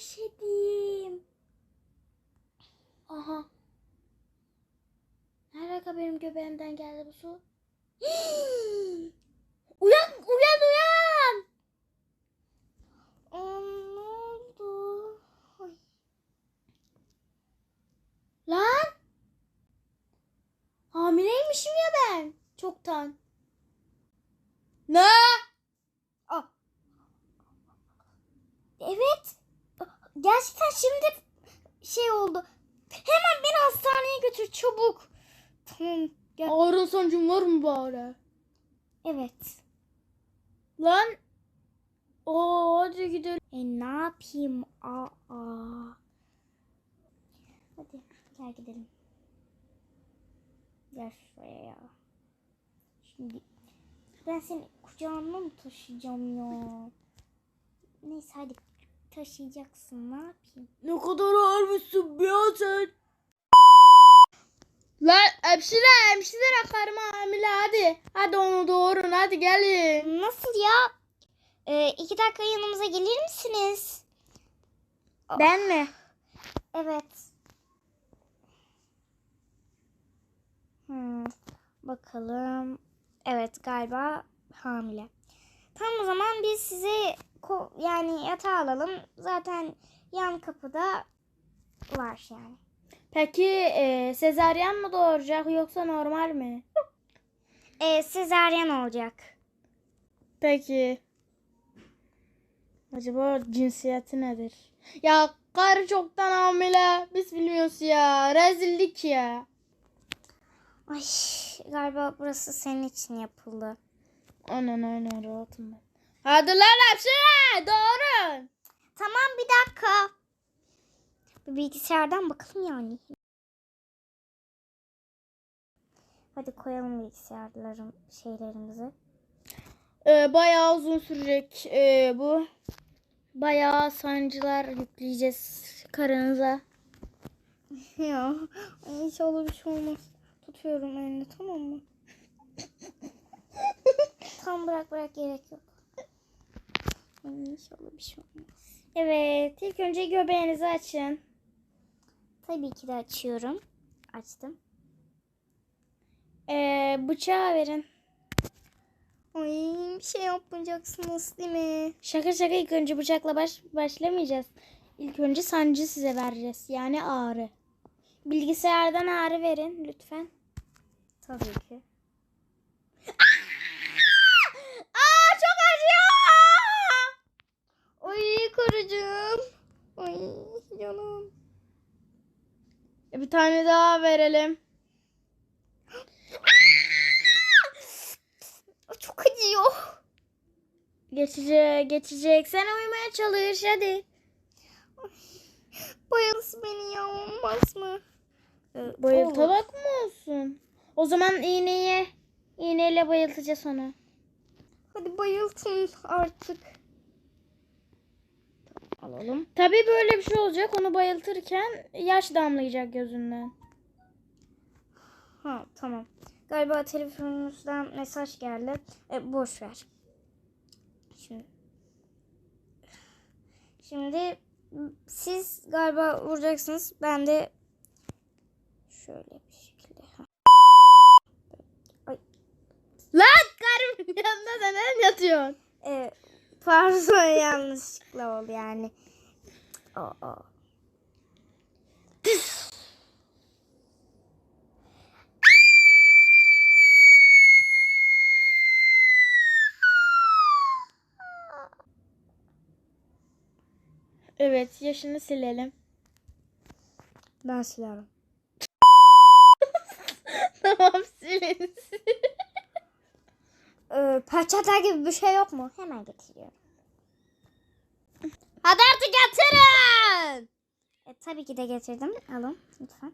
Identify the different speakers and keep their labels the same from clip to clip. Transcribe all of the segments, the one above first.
Speaker 1: işedim. Aha. Nerede benim göbeğimden geldi bu su? uyan uyan uyan. Ne oldu? Lan. Hamileymişim ya ben. Çoktan. Ne? Aa. Evet. Gerçekten şimdi şey oldu. Hemen beni hastaneye götür çabuk. Tamam. Gel.
Speaker 2: Ağrın sancın var mı bari?
Speaker 1: Evet.
Speaker 2: Lan. Oo hadi gidelim.
Speaker 1: E ne yapayım? Aa. Hadi gel gidelim. Gel şuraya ya. Şimdi ben seni kucağıma mı taşıyacağım ya? Neyse hadi taşıyacaksın ne yapayım?
Speaker 2: Ne kadar ağırmışsın ya sen. Lan hemşire hemşire karıma hamile hadi. Hadi onu doğurun hadi gelin.
Speaker 1: Nasıl ya? Ee, iki dakika yanımıza gelir misiniz?
Speaker 2: Ben mi?
Speaker 1: Evet. Hmm, bakalım. Evet galiba hamile. Tamam o zaman biz sizi ko- yani yatağa alalım. Zaten yan kapıda var yani.
Speaker 2: Peki e, sezaryen mı doğuracak yoksa normal mi?
Speaker 1: Ee, sezaryen olacak.
Speaker 2: Peki. Acaba cinsiyeti nedir? Ya karı çoktan hamile. Biz bilmiyoruz ya. Rezillik ya.
Speaker 1: Ay galiba burası senin için yapıldı.
Speaker 2: Aynen aynen rahatım ben. Hadi lan hemşire doğurun.
Speaker 1: Tamam bir dakika. Bir bilgisayardan bakalım yani. Hadi koyalım bilgisayarların şeylerimizi.
Speaker 2: Ee, bayağı uzun sürecek ee, bu. Bayağı sancılar yükleyeceğiz karınıza.
Speaker 1: Ya inşallah bir şey olmaz. Tutuyorum elini tamam mı? Tam bırak bırak gerek yok. İnşallah bir şey olmaz.
Speaker 2: Evet ilk önce göbeğinizi açın.
Speaker 1: Tabii ki de açıyorum. Açtım.
Speaker 2: Ee, bıçağı verin.
Speaker 1: Ay bir şey yapmayacaksınız değil mi?
Speaker 2: Şaka şaka ilk önce bıçakla baş, başlamayacağız. İlk önce sancı size vereceğiz. Yani ağrı. Bilgisayardan ağrı verin lütfen.
Speaker 1: Tabii ki.
Speaker 2: Aa çok acıyor.
Speaker 1: Karıcığım. Ay canım.
Speaker 2: E, Bir tane daha verelim.
Speaker 1: Çok acıyor.
Speaker 2: Geçecek, geçecek. Sen uyumaya çalış hadi.
Speaker 1: Bayılsın beni ya olmaz mı? Olur.
Speaker 2: Bayıltarak mı olsun? O zaman iğneyi, iğneyle bayıltacağız onu.
Speaker 1: Hadi bayıltın artık. Alalım.
Speaker 2: Tabii böyle bir şey olacak. Onu bayıltırken yaş damlayacak gözünden.
Speaker 1: Ha tamam. Galiba telefonunuzdan mesaj geldi. E, boş ver. Şimdi. Şimdi siz galiba vuracaksınız. Ben de şöyle bir şekilde. Ha.
Speaker 2: Lan karım yanında neden yatıyorsun?
Speaker 1: E, pardon yanlışlıkla oldu yani. Aa.
Speaker 2: Evet yaşını silelim.
Speaker 1: Ben silerim.
Speaker 2: tamam silin.
Speaker 1: Ee, peçete gibi bir şey yok mu? Hemen getiriyorum. Hadi artık getirin. E, tabii ki de getirdim. Alın lütfen.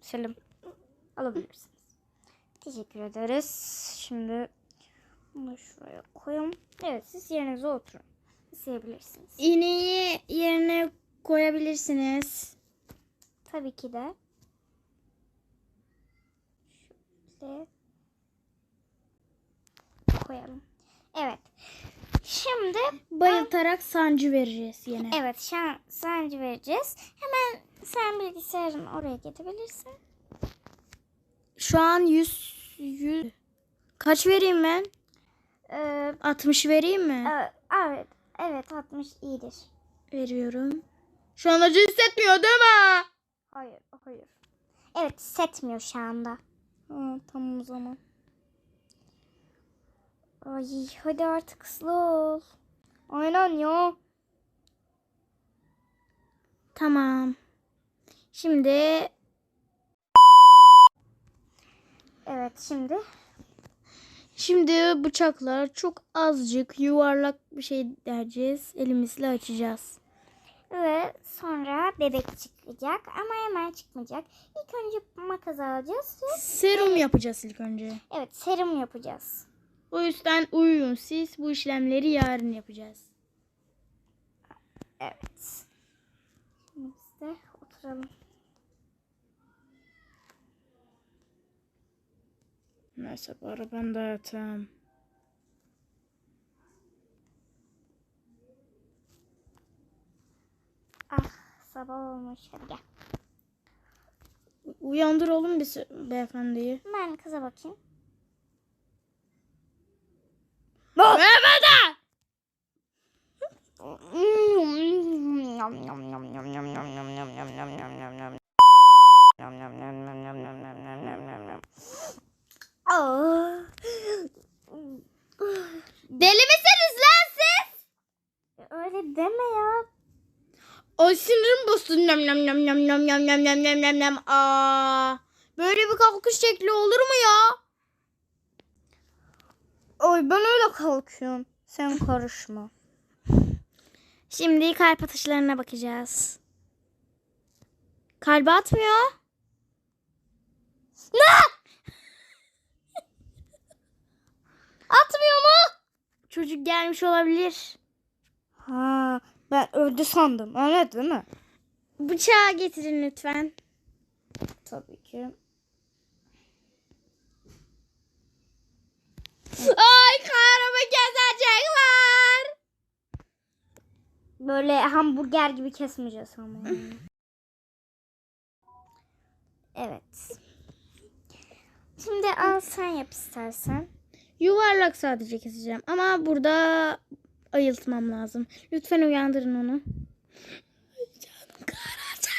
Speaker 1: Selim. Alabilirsiniz. Teşekkür ederiz. Şimdi bunu şuraya koyalım. Evet siz yerinize oturun. İsteyebilirsiniz.
Speaker 2: İğneyi yerine koyabilirsiniz.
Speaker 1: Tabii ki de. Şöyle. koyalım. Evet. Şimdi
Speaker 2: Bayıltarak sancı vereceğiz yine.
Speaker 1: evet şu an sancı vereceğiz. Hemen sen bilgisayarını oraya getirebilirsin.
Speaker 2: Şu an 100 100 Kaç vereyim ben?
Speaker 1: Ee,
Speaker 2: 60 vereyim mi?
Speaker 1: evet, evet, evet 60 iyidir.
Speaker 2: Veriyorum. Şu an acı hissetmiyor değil mi?
Speaker 1: Hayır, hayır. Evet, setmiyor şu anda. Ha, tamam o zaman. Ay, hadi artık hızlı ol. Aynen ya.
Speaker 2: Tamam. Şimdi
Speaker 1: Evet, şimdi
Speaker 2: şimdi bıçakla çok azıcık yuvarlak bir şey dereceğiz. Elimizle açacağız.
Speaker 1: Ve sonra bebek çıkacak ama hemen çıkmayacak. İlk önce makas alacağız ve
Speaker 2: Serum yapacağız ilk önce.
Speaker 1: evet serum yapacağız.
Speaker 2: O yüzden uyuyun siz. Bu işlemleri yarın yapacağız.
Speaker 1: Evet. Şimdi biz de oturalım.
Speaker 2: Neyse bari ben de yatayım.
Speaker 1: Ah, sabah olmuş. Hadi gel.
Speaker 2: Uyandır oğlum bir beyefendiyi.
Speaker 1: Ben kıza bakayım.
Speaker 2: Beyefendi!
Speaker 1: Aa.
Speaker 2: Deli misiniz lan siz?
Speaker 1: Öyle deme ya.
Speaker 2: Ay sinirim bozdu. Nem nem nem nem nem nem nem nem nem nem nem. Aa, böyle bir kalkış şekli olur mu ya?
Speaker 1: Ay ben öyle kalkıyorum. Sen karışma.
Speaker 2: Şimdi kalp atışlarına bakacağız. Kalbi atmıyor.
Speaker 1: Atmıyor mu?
Speaker 2: Çocuk gelmiş olabilir.
Speaker 1: Ha, ben öldü sandım. Öyle değil mi?
Speaker 2: Bıçağı getirin lütfen.
Speaker 1: Tabii ki.
Speaker 2: Ay karnımı kesecekler.
Speaker 1: Böyle hamburger gibi kesmeyeceğiz ama. evet. Şimdi al sen yap istersen.
Speaker 2: Yuvarlak sadece keseceğim ama burada ayıltmam lazım. Lütfen uyandırın onu. Canım karaca.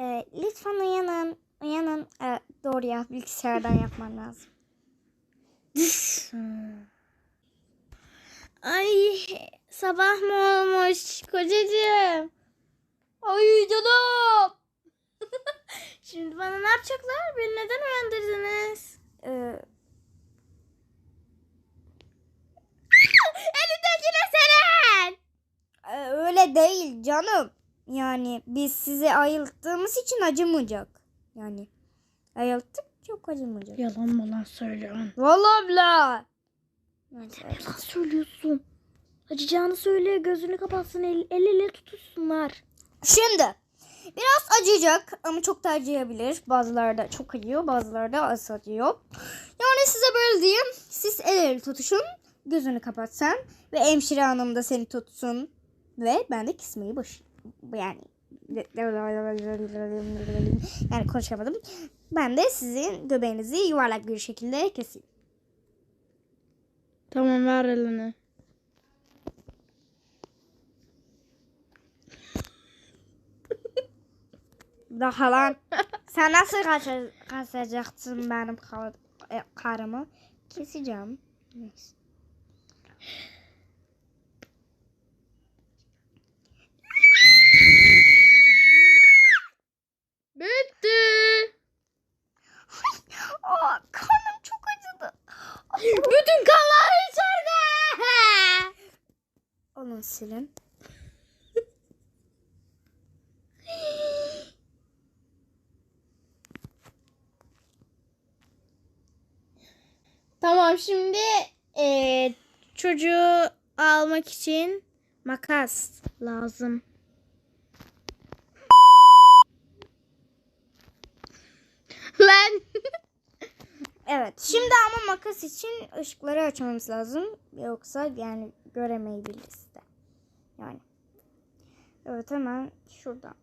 Speaker 1: Ee, lütfen uyanın. Uyanın. Ee, doğru ya bilgisayardan yapman lazım.
Speaker 2: Ay sabah mı olmuş kocacığım? Ay canım. Şimdi bana ne yapacaklar? Beni neden uyandırdınız?
Speaker 1: Ee,
Speaker 2: Elindekine senin.
Speaker 1: e, öyle değil canım. Yani biz sizi ayılttığımız için acımayacak. Yani ayılttık çok acımayacak.
Speaker 2: Yalan mı lan söylüyorsun?
Speaker 1: Vallahi bla.
Speaker 2: Yalan söylüyorsun. Acıyacağını söyle gözünü kapatsın el, el ele tutuşsunlar.
Speaker 1: Şimdi biraz acıyacak ama çok da acıyabilir. Bazıları da çok acıyor, bazıları da az acıyor. Yani size böyle diyeyim. Siz el ele tutuşun, gözünü kapat sen ve hemşire hanım da seni tutsun ve ben de kismeyi baş yani yani konuşamadım. Ben de sizin göbeğinizi yuvarlak bir şekilde keseyim.
Speaker 2: Tamam ver elini.
Speaker 1: Daha lan. Sen nasıl kaça- kaçacaksın benim kar- e, karımı? Keseceğim. Neyse.
Speaker 2: Bitti.
Speaker 1: Aa, karnım çok acıdı.
Speaker 2: Bütün kanlar içeride.
Speaker 1: Alın silin.
Speaker 2: Tamam şimdi çocuğu almak için makas lazım. Lan
Speaker 1: Evet. Şimdi ama makas için ışıkları açmamız lazım. Yoksa yani göremeyebiliriz de. Yani. Evet hemen şuradan.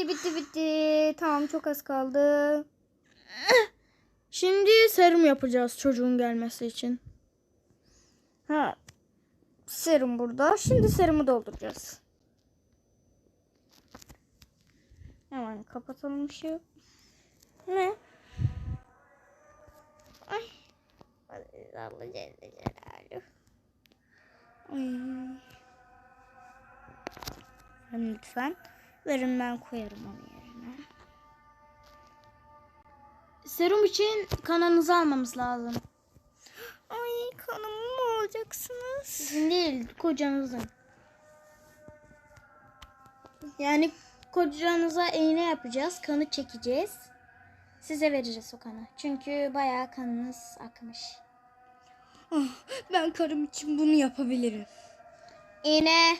Speaker 1: Bitti bitti bitti. Tamam çok az kaldı.
Speaker 2: Şimdi serum yapacağız çocuğun gelmesi için.
Speaker 1: Ha. Serum burada. Şimdi serumu dolduracağız. Hemen kapatalım şu. Ne? Ay. Allah Celle Celaluhu. Ay. Lütfen. Verin ben koyarım onu yerine.
Speaker 2: Serum için kanınızı almamız lazım.
Speaker 1: Ay kanımı mı alacaksınız?
Speaker 2: Sizin değil, kocanızın. Yani kocanıza iğne yapacağız, kanı çekeceğiz. Size vereceğiz o kanı. Çünkü bayağı kanınız akmış.
Speaker 1: Ben karım için bunu yapabilirim.
Speaker 2: İğne.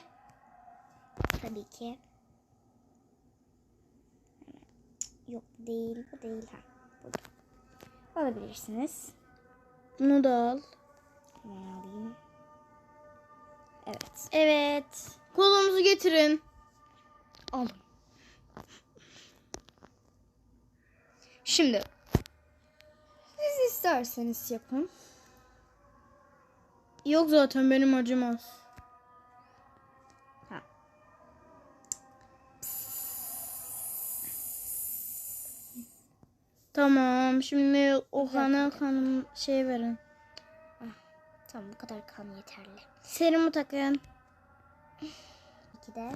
Speaker 1: Tabii ki. Yok değil bu değil ha. Burada. Alabilirsiniz.
Speaker 2: Bunu da al.
Speaker 1: Hemen alayım. Evet.
Speaker 2: Evet. Kolunuzu getirin.
Speaker 1: Aldım. Şimdi siz isterseniz yapın.
Speaker 2: Yok zaten benim acımaz. Tamam. Şimdi o kana kanım şey verin.
Speaker 1: Tamam bu kadar kan yeterli.
Speaker 2: Serumu takın.
Speaker 1: İki de.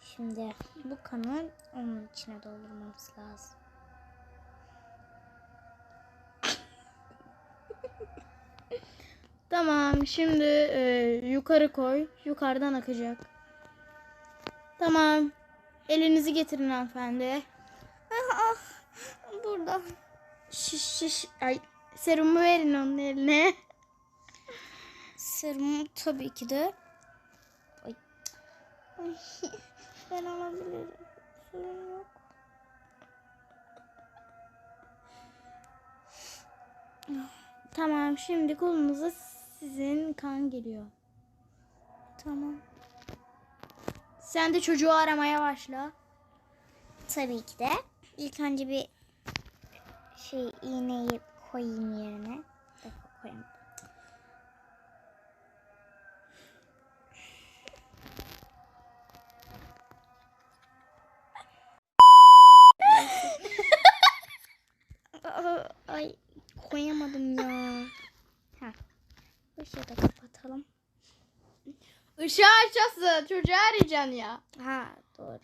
Speaker 1: Şimdi bu kanı onun içine doldurmamız lazım.
Speaker 2: Tamam. Şimdi e, yukarı koy. Yukarıdan akacak. Tamam. Elinizi getirin hanımefendi.
Speaker 1: Ah, burada.
Speaker 2: Şiş şiş. Ay, serumu verin onun eline.
Speaker 1: Serum tabii ki de. Ay, ben alabilirim. Sorun yok.
Speaker 2: Tamam. Şimdi kolunuza sizin kan geliyor.
Speaker 1: Tamam.
Speaker 2: Sen de çocuğu aramaya başla.
Speaker 1: Tabii ki de. İlk önce bir şey iğneyi koyayım yerine. Bir dakika koyayım. Aa, Ay koyamadım ya. Ha. Işığı da kapatalım.
Speaker 2: Işığı açasın. Çocuğu arayacaksın ya.
Speaker 1: Ha doğru.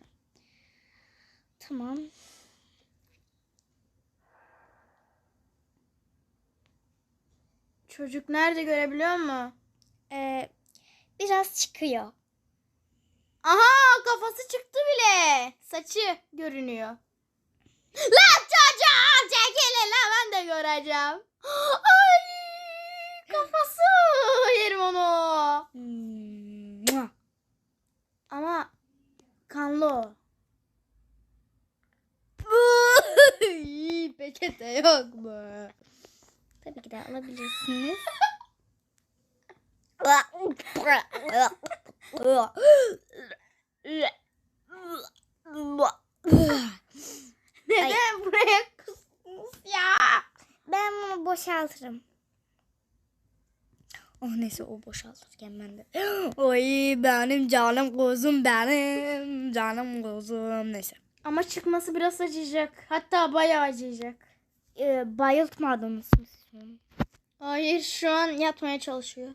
Speaker 1: Tamam.
Speaker 2: Çocuk nerede görebiliyor musun?
Speaker 1: Ee, biraz çıkıyor.
Speaker 2: Aha kafası çıktı bile. Saçı görünüyor. Lan çocuğum çekilin lan ben de göreceğim. Ay kafası yerim onu.
Speaker 1: Mua.
Speaker 2: Ama kanlı o. Peçete yok mu?
Speaker 1: Tabii ki de alabilirsiniz.
Speaker 2: Neden buraya kustunuz ya?
Speaker 1: Ben bunu boşaltırım. Oh neyse o boşaltırken ben de. Oy benim canım kuzum benim canım kuzum neyse.
Speaker 2: Ama çıkması biraz acıyacak. Hatta bayağı acıyacak.
Speaker 1: Ee, bayıltmadınız mı siz?
Speaker 2: Hayır şu an yatmaya çalışıyor.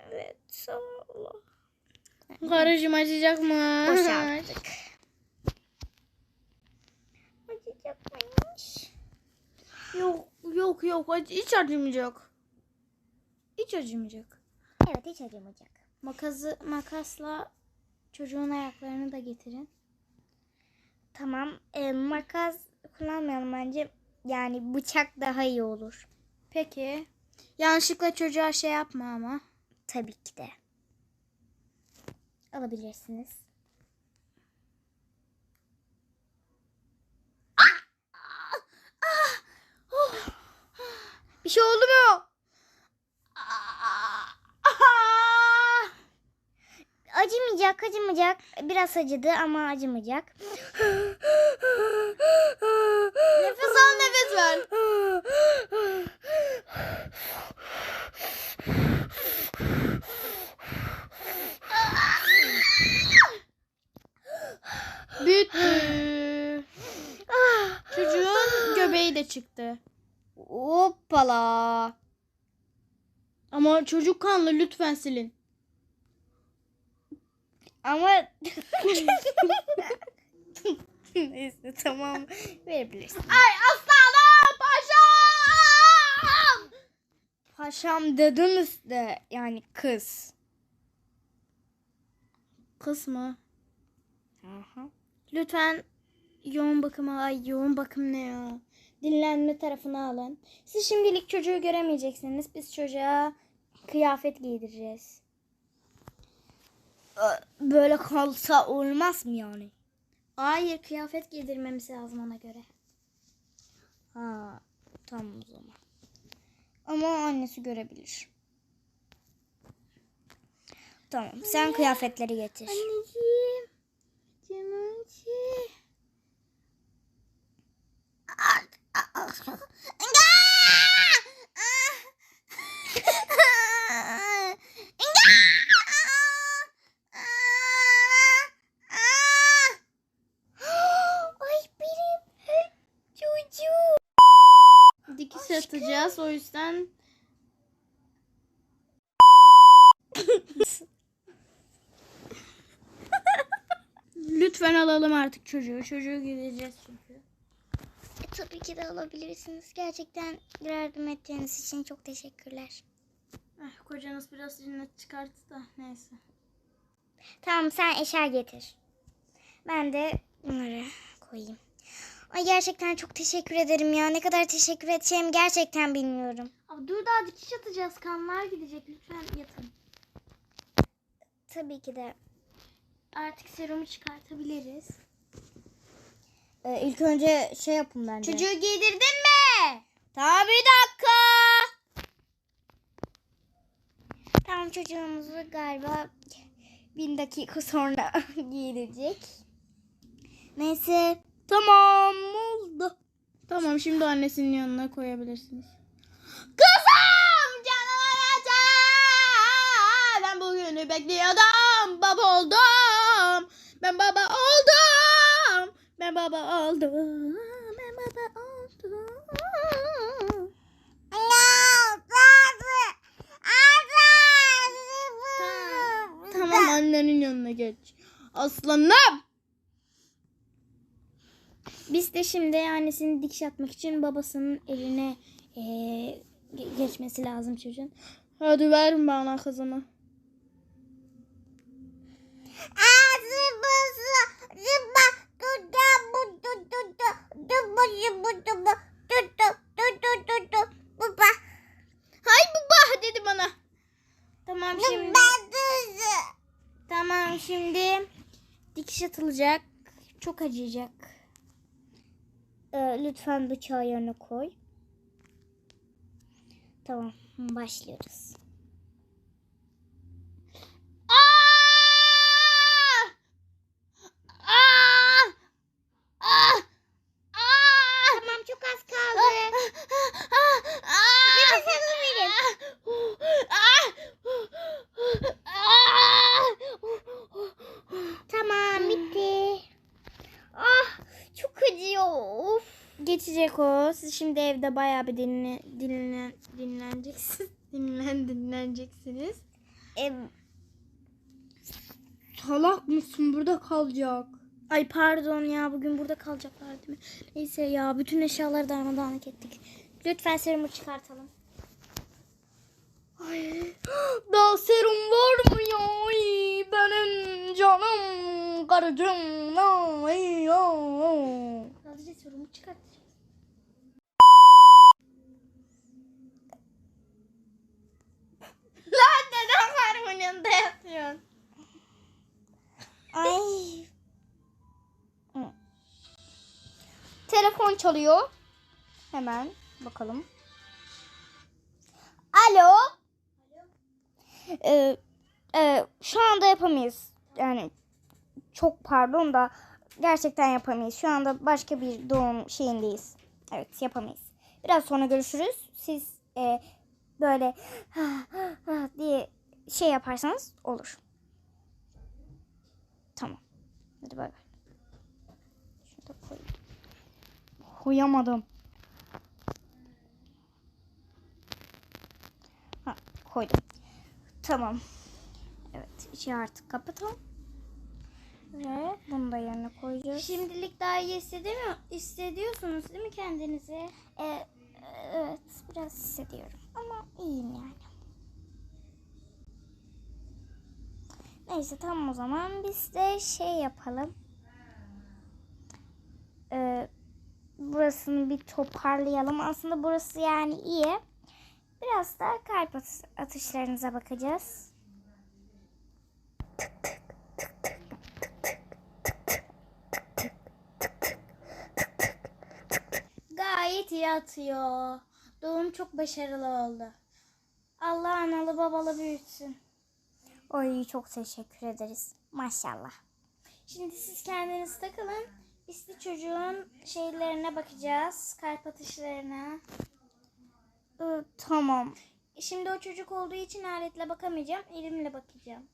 Speaker 1: Evet sağ ol.
Speaker 2: Karıcığım acıyacak mı?
Speaker 1: Boşalttık. Acıyacak mıymış?
Speaker 2: Yok yok yok hiç acımayacak. Hiç acımayacak.
Speaker 1: Evet hiç acımayacak.
Speaker 2: Makası, makasla çocuğun ayaklarını da getirin.
Speaker 1: Tamam. Ee, makas kullanmayalım bence. Yani bıçak daha iyi olur.
Speaker 2: Peki. Yanlışlıkla çocuğa şey yapma ama.
Speaker 1: Tabii ki de.
Speaker 2: Alabilirsiniz.
Speaker 1: Bir şey oldu mu?
Speaker 2: Acımayacak, acımayacak. Biraz acıdı ama acımayacak.
Speaker 1: nefes al nefes ver.
Speaker 2: Büyüttü. Çocuğun göbeği de çıktı.
Speaker 1: Hoppala.
Speaker 2: Ama çocuk kanlı lütfen silin.
Speaker 1: Ama neyse tamam verebilirsin.
Speaker 2: Ay aslanım paşam.
Speaker 1: Paşam dediniz de yani kız.
Speaker 2: Kız mı?
Speaker 1: Aha.
Speaker 2: Lütfen yoğun bakıma, ay yoğun bakım ne ya? Dinlenme tarafına alın. Siz şimdilik çocuğu göremeyeceksiniz. Biz çocuğa kıyafet giydireceğiz.
Speaker 1: Böyle kalsa olmaz mı yani?
Speaker 2: Hayır kıyafet giydirmemiz lazım ona göre.
Speaker 1: Ha tamam o zaman. Ama annesi görebilir. Tamam sen kıyafetleri getir.
Speaker 2: Anneciğim. Canımcığım.
Speaker 1: Ay benim çocuğum.
Speaker 2: Dikiş atacağız o yüzden Lütfen alalım artık çocuğu. Çocuğu gideceğiz çünkü.
Speaker 3: E, tabii ki de alabilirsiniz. Gerçekten yardım ettiğiniz için çok teşekkürler.
Speaker 2: Ah, kocanız biraz rinnet çıkarttı da neyse.
Speaker 3: Tamam sen eşya getir. Ben de bunları koyayım. Ay gerçekten çok teşekkür ederim ya. Ne kadar teşekkür edeceğimi gerçekten bilmiyorum.
Speaker 2: Abi dur daha dikiş atacağız. Kanlar gidecek. Lütfen yatın.
Speaker 3: Tabii ki de.
Speaker 2: Artık serumu çıkartabiliriz.
Speaker 1: Ee, ilk önce şey yapın bence.
Speaker 3: Çocuğu giydirdin mi?
Speaker 1: Tamam bir dakika.
Speaker 3: Tamam çocuğumuzu galiba
Speaker 1: Bin dakika sonra giyilecek.
Speaker 3: neyse
Speaker 1: Tamam oldu.
Speaker 2: Tamam şimdi annesinin yanına koyabilirsiniz.
Speaker 1: Kızım anacığım. Ben bugünü bekliyordum. Baba oldum. Ben baba oldum. Ben baba oldum. Ben baba oldum.
Speaker 2: Tamam annenin yanına geç. Aslanım. Biz de şimdi annesini dikiş atmak için babasının eline eee, ge- geçmesi lazım çocuğun. Hadi ver bana kızımı. Hay baba dedi bana. Tamam şimdi. Tamam şimdi dikiş atılacak. Çok acıyacak.
Speaker 1: Ee, lütfen bıçağı yerine koy.
Speaker 3: Tamam başlıyoruz.
Speaker 2: Aa! Aa! Aa! Aa!
Speaker 3: Tamam çok az kaldı.
Speaker 2: Nefes
Speaker 3: alabilirim. Tamam bitti.
Speaker 1: Ah çok acıyor. Of.
Speaker 2: Geçecek o. Siz şimdi evde bayağı bir dinle, dinlen, dinleneceksiniz. Dinlen, dinleneceksiniz.
Speaker 3: E,
Speaker 1: Salak mısın burada kalacak.
Speaker 2: Ay pardon ya bugün burada kalacaklar değil mi? Neyse ya bütün eşyaları darmadağınık ettik. Lütfen serumu çıkartalım.
Speaker 1: Daha serum var mı ya? Ay, benim canım karıcığım. Ay, ya.
Speaker 2: Sadece serumu çıkartacağız. Lan neden Harun'un yanında yatıyorsun? Ay.
Speaker 1: Telefon çalıyor. Hemen bakalım. Alo. Ee, e, şu anda yapamayız. Yani çok pardon da gerçekten yapamayız. Şu anda başka bir doğum şeyindeyiz. Evet yapamayız. Biraz sonra görüşürüz. Siz e, böyle diye şey yaparsanız olur. Tamam. Hadi bay bay. Şunu da koyayım. Koyamadım. Ha, koydum. Tamam. Evet, içi artık kapatalım. Ve bunu da yerine koyacağız.
Speaker 2: Şimdilik daha iyi hissediyor hissediyorsunuz değil mi kendinizi?
Speaker 1: E, evet, biraz hissediyorum ama iyiyim yani. Neyse tamam o zaman biz de şey yapalım. Ee, burasını bir toparlayalım. Aslında burası yani iyi. Biraz da kalp atış- atışlarınıza bakacağız.
Speaker 2: Gayet iyi atıyor. Doğum çok başarılı oldu. Allah analı babalı büyütsün.
Speaker 1: Oy çok teşekkür ederiz. Maşallah.
Speaker 2: Şimdi siz kendiniz takılın. Biz de çocuğun şeylerine bakacağız. Kalp atışlarına.
Speaker 1: Ee, tamam.
Speaker 2: Şimdi o çocuk olduğu için aletle bakamayacağım. Elimle bakacağım.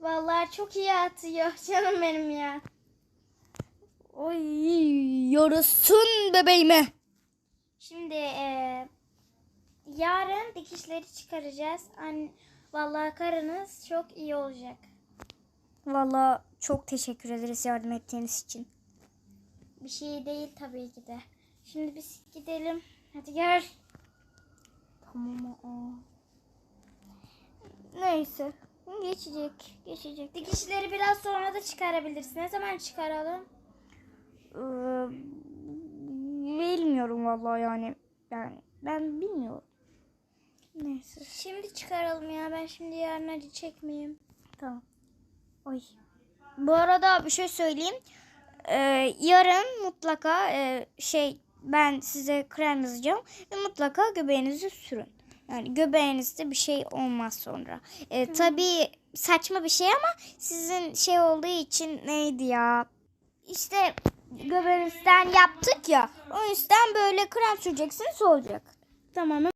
Speaker 2: Vallahi çok iyi atıyor. Canım benim ya.
Speaker 1: Oy yarasın bebeğime.
Speaker 2: Şimdi eee, yarın dikişleri çıkaracağız. An Vallahi karınız çok iyi olacak.
Speaker 1: Valla çok teşekkür ederiz yardım ettiğiniz için.
Speaker 2: Bir şey değil tabii ki de. Şimdi biz gidelim. Hadi gel.
Speaker 1: Tamam aa. Neyse. Geçecek. Geçecek.
Speaker 2: Dikişleri biraz sonra da çıkarabilirsin. Ne zaman çıkaralım?
Speaker 1: Ee, bilmiyorum vallahi yani. Yani ben bilmiyorum. Neyse.
Speaker 2: Şimdi çıkaralım ya. Ben şimdi yarın acı çekmeyeyim.
Speaker 1: Tamam. Oy. Bu arada bir şey söyleyeyim. Ee, yarın mutlaka e, şey ben size krem yazacağım ve mutlaka göbeğinizi sürün. Yani göbeğinizde bir şey olmaz sonra. Ee, tabii saçma bir şey ama sizin şey olduğu için neydi ya? İşte göbeğinizden yaptık ya. O yüzden böyle krem süreceksiniz olacak.
Speaker 2: Tamam